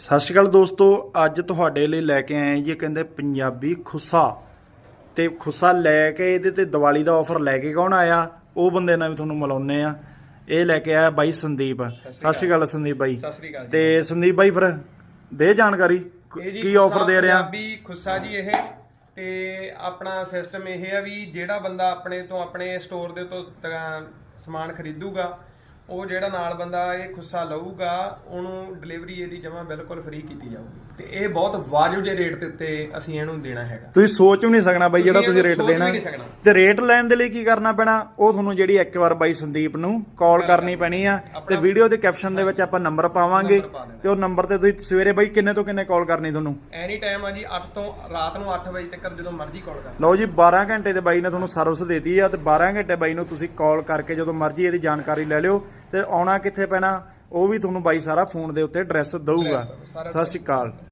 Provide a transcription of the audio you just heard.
ਸਤਿ ਸ਼੍ਰੀ ਅਕਾਲ ਦੋਸਤੋ ਅੱਜ ਤੁਹਾਡੇ ਲਈ ਲੈ ਕੇ ਆਏ ਜੀ ਕਹਿੰਦੇ ਪੰਜਾਬੀ ਖੁੱਸਾ। ਤੇ ਖੁੱਸਾ ਲੈ ਕੇ ਇਹਦੇ ਤੇ ਦੀਵਾਲੀ ਦਾ ਆਫਰ ਲੈ ਕੇ ਕੌਣ ਆਇਆ? ਉਹ ਬੰਦੇ ਨਾਲ ਵੀ ਤੁਹਾਨੂੰ ਮਿਲਾਉਨੇ ਆ ਇਹ ਲੈ ਕੇ ਆਇਆ ਬਾਈ ਸੰਦੀਪ। ਸਤਿ ਸ਼੍ਰੀ ਅਕਾਲ ਸੰਦੀਪ ਬਾਈ। ਸਤਿ ਸ੍ਰੀ ਅਕਾਲ ਤੇ ਸੰਦੀਪ ਬਾਈ ਫਿਰ ਦੇ ਜਾਣਕਾਰੀ ਕੀ ਆਫਰ ਦੇ ਰਿਹਾ ਪੰਜਾਬੀ ਖੁੱਸਾ ਜੀ ਇਹ। ਤੇ ਆਪਣਾ ਸਿਸਟਮ ਇਹ ਆ ਵੀ ਜਿਹੜਾ ਬੰਦਾ ਆਪਣੇ ਤੋਂ ਆਪਣੇ ਸਟੋਰ ਦੇ ਤ- ਸਮਾਨ ਖਰੀਦੂਗਾ ਉਹ ਜਿਹੜਾ ਨਾਲ ਬੰਦਾ ਇਹ ਖੁੱਸਾ ਲਊਗਾ ਉਹਨੂੰ ਡਿਲੀਵਰੀ ਇਹਦੀ ਜਮਾ ਬਿਲਕੁਲ ਫ੍ਰੀ ਕੀਤੀ ਜਾਊਗੀ। ਤੇ ਇਹ ਬਹੁਤ ਵਾਜਬ ਜੇ ਰੇਟ ਦੇ ਉੱਤੇ ਅਸੀਂ ਇਹਨੂੰ ਦੇਣਾ ਹੈਗਾ। ਤੁਸੀਂ ਸੋਚ ਵੀ ਨਹੀਂ ਸਕਣਾ ਬਾਈ ਜਿਹੜਾ ਤੁਸੀਂ ਰੇਟ ਦੇਣਾ। ਨਹੀਂ ਸਕਣਾ। ਤੇ ਰੇਟ ਲੈਣ ਦੇ ਲਈ ਕੀ ਕਰਨਾ ਪੈਣਾ? ਉਹ ਤੁਹਾਨੂੰ ਜਿਹੜੀ ਇੱਕ ਵਾਰ ਬਾਈ ਸੰਦੀਪ ਨੂੰ ਕਾਲ ਕਰਨੀ ਪੈਣੀ ਆ। ਤੇ ਵੀਡੀਓ ਦੇ ਕੈਪਸ਼ਨ ਦੇ ਵਿੱਚ ਆਪਾਂ ਨੰਬਰ ਪਾਵਾਂਗੇ। ਨੰਬਰ ਪਾ ਦੇਣਾ। ਤੇ ਉਹ ਨੰਬਰ ਤੇ ਤੁਸੀਂ ਸਵੇਰੇ ਬਾਈ ਕਿੰਨੇ ਤੋਂ ਕਿੰਨੇ ਕਾਲ ਕਰਨੀ ਤੁਹਾਨੂੰ? ਐਨੀ ਟਾਈਮ ਆ ਜੀ 8 ਤੋਂ ਰਾਤ ਨੂੰ 8 ਵਜੇ ਤੱਕ ਜਦੋਂ ਮਰਜ਼ੀ ਕਾਲ ਕਰ ਲਓ ਜੀ 12 ਘੰਟੇ ਦੇ ਬਾਈ ਨੇ ਤੁਹਾਨੂੰ ਸਰਵਿਸ ਦੇਤੀ ਆ ਤੇ 12 ਘੰਟੇ ਬਾਈ ਨੂੰ ਤੁਸੀਂ ਕਾਲ ਕਰਕੇ ਜਦੋਂ ਮਰਜ਼ੀ ਇਹਦੀ ਜਾਣਕਾਰੀ ਲੈ ਲਿਓ। ਤੇ ਆਉਣਾ ਕਿੱਥੇ ਪੈਣਾ ਉਹ ਵੀ ਤੁਹਾਨੂੰ ਬਾਈ ਸਾਰਾ ਫੋਨ ਦੇ ਉੱਤੇ ਐਡਰੈਸ ਦਊਗਾ। ਸਤਿ ਸ਼੍ਰੀ ਅਕਾਲ।